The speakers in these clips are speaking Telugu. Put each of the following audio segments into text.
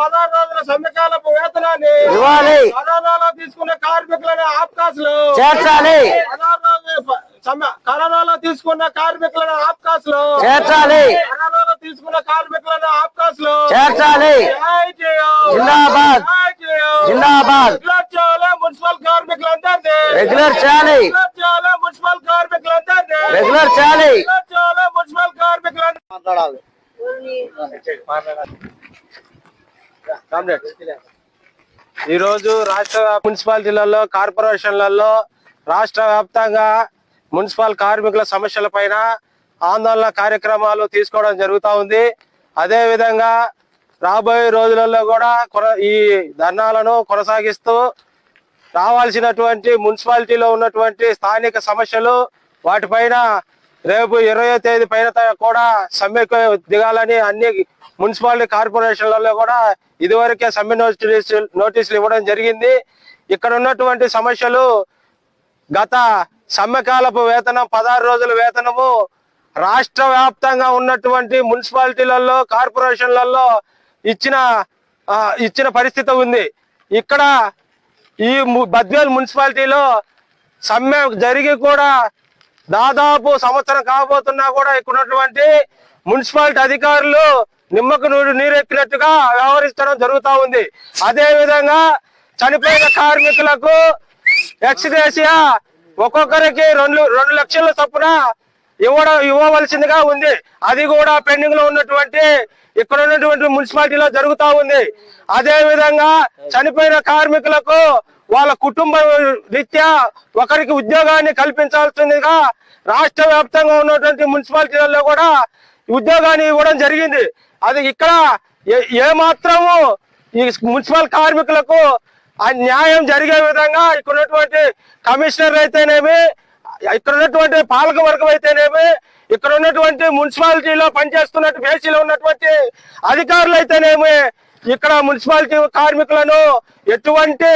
పదహారు రోజుల సమ్మెకాలపు వేతనాన్ని ఇవ్వాలి. కరోనాలో తీసుకున్న కార్మికులను ఆప్కాసులు. చేర్చాలి. పదహారు రోజుల కరోనాలో తీసుకున్న కార్మికులను ఆప్కాసులు. చేర్చాలి. కరోనాలో తీసుకున్న కార్మికులను ఆప్కాసులు. చేర్చాలి. జిందాబాద్. జిందాబాద్. మున్సిపల్ కార్మికులందరినీ. రెగ్యులర్ చేయాలి. మున్సిపల్ కార్మికులందరినీ. రెగ్యులర్ చేయాలి. మున్సిపల్ కార్మికులందరినీ. మాట్లాడాలి. కామ్రేడ్. ఈరోజు రాష్ట్ర మున్సిపాలిటీలలో కార్పొరేషన్లలో రాష్ట్ర వ్యాప్తంగా మున్సిపల్ కార్మికుల సమస్యల పైన ఆందోళన కార్యక్రమాలు తీసుకోవడం జరుగుతూ ఉంది. అదేవిధంగా రాబోయే రోజులలో కూడా ఈ ధర్నాలను కొనసాగిస్తూ రావాల్సినటువంటి మున్సిపాలిటీలో ఉన్నటువంటి స్థానిక సమస్యలు వాటిపైన రేపు ఇరవై తేదీ పైన త- కూడా సమ్మెకు దిగాలని అన్ని మున్సిపాలిటీ కార్పొరేషన్లలో కూడా ఇదివరకే సమ్మె నోటీస్ నోటీసులు ఇవ్వడం జరిగింది. ఇక్కడ ఉన్నటువంటి సమస్యలు గత సమ్మెకాలపు వేతనం పదహారు రోజుల వేతనము రాష్ట్ర వ్యాప్తంగా ఉన్నటువంటి మున్సిపాలిటీలలో కార్పొరేషన్లలో ఇచ్చిన ఇచ్చిన పరిస్థితి ఉంది. ఇక్కడ ఈ బద్వేల్ మున్సిపాలిటీలో సమ్మె జరిగి కూడా దాదాపు సంవత్సరం కాబోతున్నా కూడా ఇక్కడ ఉన్నటువంటి మున్సిపాలిటీ అధికారులు నిమ్మకు నూరు నీరెక్కినట్టుగా వ్యవహరించడం జరుగుతూ ఉంది. అదే విధంగా చనిపోయిన కార్మికులకు ఎక్స్గ్రేసియా ఒక్కొక్కరికి రెండు రెండు లక్షల చొప్పున ఇవ్వడం ఇవ్వవలసిందిగా ఉంది. అది కూడా పెండింగ్లో ఉన్నటువంటి ఇక్కడ ఉన్నటువంటి మున్సిపాలిటీలో జరుగుతూ ఉంది. అదే విధంగా చనిపోయిన కార్మికులకు వాళ్ళ కుటుంబ రీత్యా ఒకరికి ఉద్యోగాన్ని కల్పించాల్సిందిగా రాష్ట్ర వ్యాప్తంగా ఉన్నటువంటి మున్సిపాలిటీలలో కూడా ఉద్యోగాన్ని ఇవ్వడం జరిగింది. అది ఇక్కడ ఏ- మాత్రము ఈ మున్సిపల్ కార్మికులకు ఆ న్యాయం జరిగే విధంగా ఇక్కడ ఉన్నటువంటి కమిషనర్ అయితేనేమి ఇక్కడ ఉన్నటువంటి పాలక వర్గం అయితేనేమి ఇక్కడ ఉన్నటువంటి మున్సిపాలిటీలో పనిచేస్తున్నట్టు బేసీలో ఉన్నటువంటి అధికారులు అయితేనేమి ఇక్కడ మున్సిపాలిటీ కార్మికులను ఎటువంటి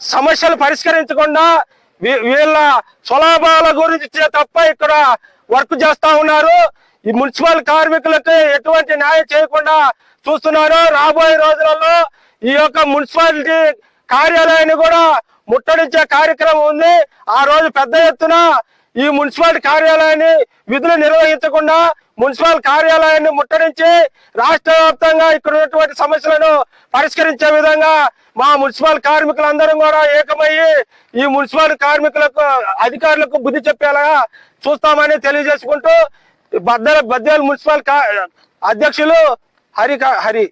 సమస్యలు పరిష్కరించకుండా వీ- వీళ్ళ స్వలాభాల గురించి తప్ప ఇక్కడ వర్క్ చేస్తా ఉన్నారు. ఈ మున్సిపల్ కార్మికులకు ఎటువంటి న్యాయం చేయకుండా చూస్తున్నారు. రాబోయే రోజులలో ఈ యొక్క మున్సిపాలిటీ కార్యాలయాన్ని కూడా ముట్టడించే కార్యక్రమం ఉంది. ఆ రోజు పెద్ద ఎత్తున ఈ మున్సిపాలిటీ కార్యాలయాన్ని విధులు నిర్వహించకుండా మున్సిపల్ కార్యాలయాన్ని ముట్టడించి రాష్ట్ర వ్యాప్తంగా ఇక్కడ ఉన్నటువంటి సమస్యలను పరిష్కరించే విధంగా మా మున్సిపల్ కార్మికులందరం కూడా ఏకమయ్యి ఈ మున్సిపల్ కార్మికులకు అధికారులకు బుద్ధి చెప్పేలాగా చూస్తామని తెలియజేసుకుంటూ బద్దల బద్దేలు మున్సిపల్ కా- అధ్యక్షులు హరి హరి